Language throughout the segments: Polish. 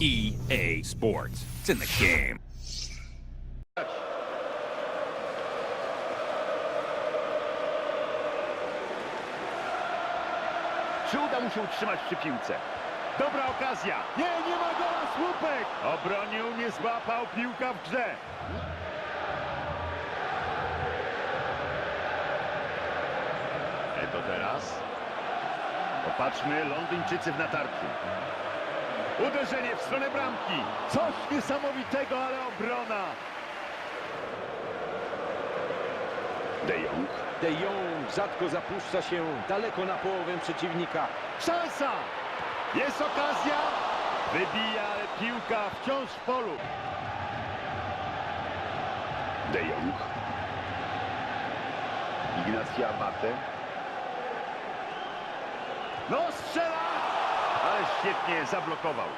EA Sports. It's in the game. Czy uda mu się utrzymać przy piłce? Dobra okazja. Nie, nie ma gola, słupek. Obronił, nie złapał, piłka w grze. E to teraz. Popatrzmy, Londyńczycy w natarciu. Uderzenie w stronę bramki. Coś niesamowitego, ale obrona. De Jong. De Jong rzadko zapuszcza się daleko na połowę przeciwnika. Szansa! Jest okazja! Wybija, ale piłka wciąż w polu. De Jong. Ignacja Abate. No strzela! Świetnie zablokował.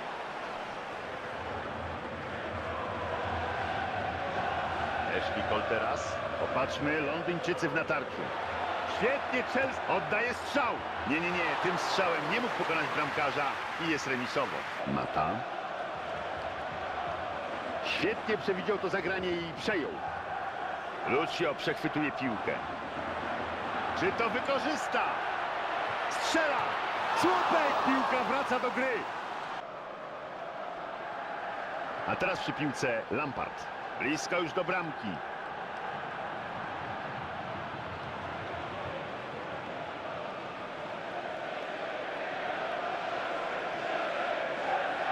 Ashley Cole teraz. Popatrzmy, Londyńczycy w natarciu. Świetnie Chelsea oddaje strzał. Nie, nie, nie, tym strzałem nie mógł pokonać bramkarza i jest remisowo. Mata. Świetnie przewidział to zagranie i przejął. Lucio przechwytuje piłkę. Czy to wykorzysta? Strzela! Słupek! Piłka wraca do gry. A teraz przy piłce Lampard. Blisko już do bramki.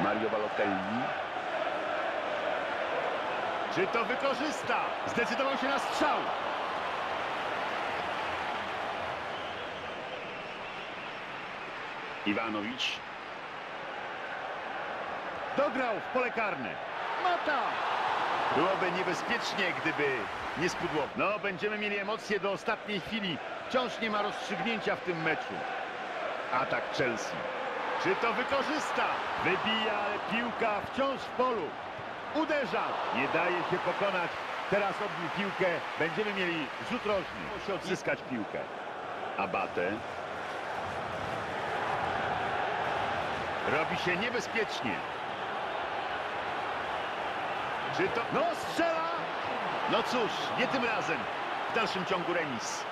Mario Balotelli. Czy to wykorzysta? Zdecydował się na strzał. Iwanowicz. Dograł w pole karne. Mata! Byłoby niebezpiecznie, gdyby nie spudło. No, będziemy mieli emocje do ostatniej chwili. Wciąż nie ma rozstrzygnięcia w tym meczu. Atak Chelsea. Czy to wykorzysta? Wybija, ale piłka wciąż w polu. Uderza. Nie daje się pokonać. Teraz odbił piłkę. Będziemy mieli rzut rożny. Musi odzyskać piłkę. Abate. Robi się niebezpiecznie. Czy to... No strzela! No cóż, nie tym razem. W dalszym ciągu remis.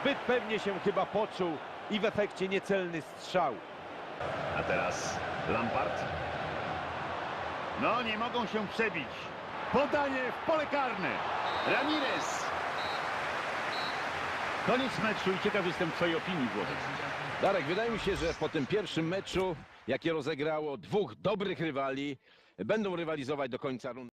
Zbyt pewnie się chyba poczuł i w efekcie niecelny strzał. A teraz Lampard. No, nie mogą się przebić. Podanie w pole karne. Ramirez. Koniec meczu i ciekaw jestem twojej opinii, Włodek. Darek, wydaje mi się, że po tym pierwszym meczu, jakie rozegrało dwóch dobrych rywali, będą rywalizować do końca rundy.